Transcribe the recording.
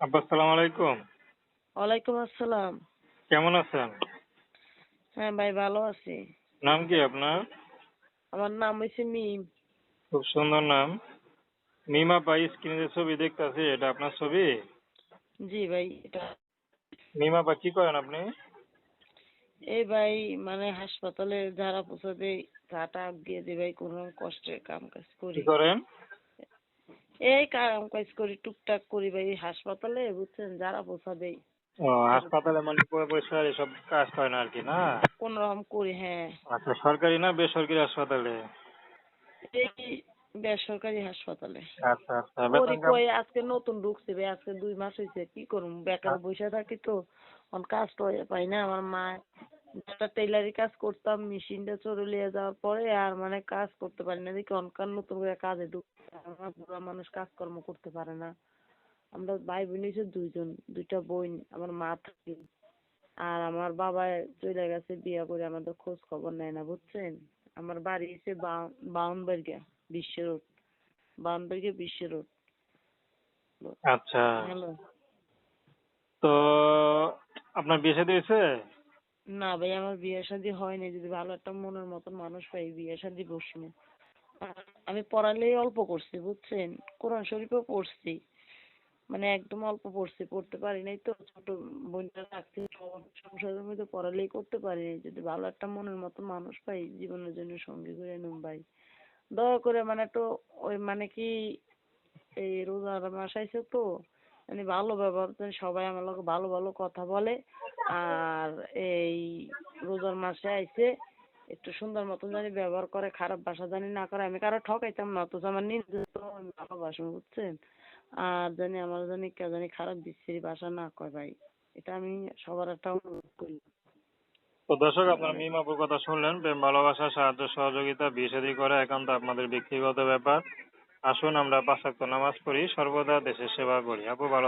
আব্বা আসসালামু আলাইকুম। ওয়ালাইকুম আসসালাম। কেমন আছেন? হ্যাঁ ভাই ভালো আছি। নাম কি আপনার? আমার নাম মিম। খুব সুন্দর নাম। মিমা পাই স্ক্রিনে ছবি দেখতেছি এটা আপনার ছবি? জি ভাই এটা। মিমা পা কি করেন আপনি? এই ভাই মানে হাসপাতালে যারা পোষা দেয় টাটা দিয়ে ভাই কোনো কষ্টের কাম কাজ কি করি। করেন? এই কাম কাজ করি টুকটাক করি ভাই হাসপাতালে বুঝছেন যারা পোষা দেয় ও হাসপাতালে মানে পরিষ্কার এসব কাজ করেন আর কি না? কোন রকম করি হ্যাঁ। আচ্ছা সরকারি না বেসরকারি হাসপাতালে? এই বেসরকারি হাসপাতালে। আচ্ছা আচ্ছা বেতন? কই আজকে নতুন ঢুকছে ভাই আজকে দুই মাস হয়েছে কি করুম বেকার বসে থাকি তো অন কাজ তো পাই না আমার মা একটা টেলারি কাজ করতাম মেশিনটা চলে নিয়ে যাওয়ার পরে আর মানে কাজ করতে পারি না। দেখি অনকার নতুন করে কাজে ঢুকতে আমার বুড়া মানুষ কাজকর্ম করতে পারে না। আমরা ভাই বোন হচ্ছে দুইজন দুইটা বোন আমার মা থাকে। আর আমার বাবা চলে গেছে বিয়ে করে আমাদের খোঁজ খবর নেয় না বুঝছেন? আমার বাড়ি হচ্ছে বাউনবাড়িয়া বিশ্ব রোড। বাউনবাড়িয়া বিশ্ব রোড। আচ্ছা। হ্যালো। তো আপনার বিয়ে শাদী হয়েছে না ভাই, আমার বিয়ে শাদী হয়নি, যদি ভালো একটা মনের মতন মানুষ পাই, বিয়ে শাদী বসবো। আমি পড়ালেই অল্প করছি, বুঝছেন? কোরআন শরীফও পড়ছি মানে একদম অল্প পড়ছি, পড়তে পারি নাই তো, ছোট বোনটা রাখছি, সংসারের মধ্যে পড়ালেই করতে পারি নাই, যদি ভালো একটা মনের মতো মানুষ পাই, জীবনের জন্য সঙ্গী করে নেব ভাই। দয়া করে মানে একটু ওই মানে কি, এই রোজার মাস আইছে তো মানে ভালো ব্যবহার সবাই আমার লগে ভালো ভালো কথা বলে। আর এই রোজার মাসে আইছে, একটু সুন্দর মতন জানি ব্যবহার করে, খারাপ ভাষা জানি না করে, আমি কারও ঠকাইতাম না, অথচ আমার নিজে বুঝছেন? আর জানি আমার জানি কে জানি খারাপ বিশ্রী ভাষা না কয় ভাই, এটা আমি সবার একটা অনুরোধ করি। তো দর্শক, আপনার মিমাপুর কথা শুনলেন, প্রেম, ভালোবাসা, সাহায্য, সহযোগিতা বিয়ে শাদী করা একান্ত আপনাদের ব্যক্তিগত ব্যাপার। আসুন, আমরা পাঁচ ওয়াক্ত নামাজ পড়ি, সর্বদা দেশের সেবা করি। আপু, ভালো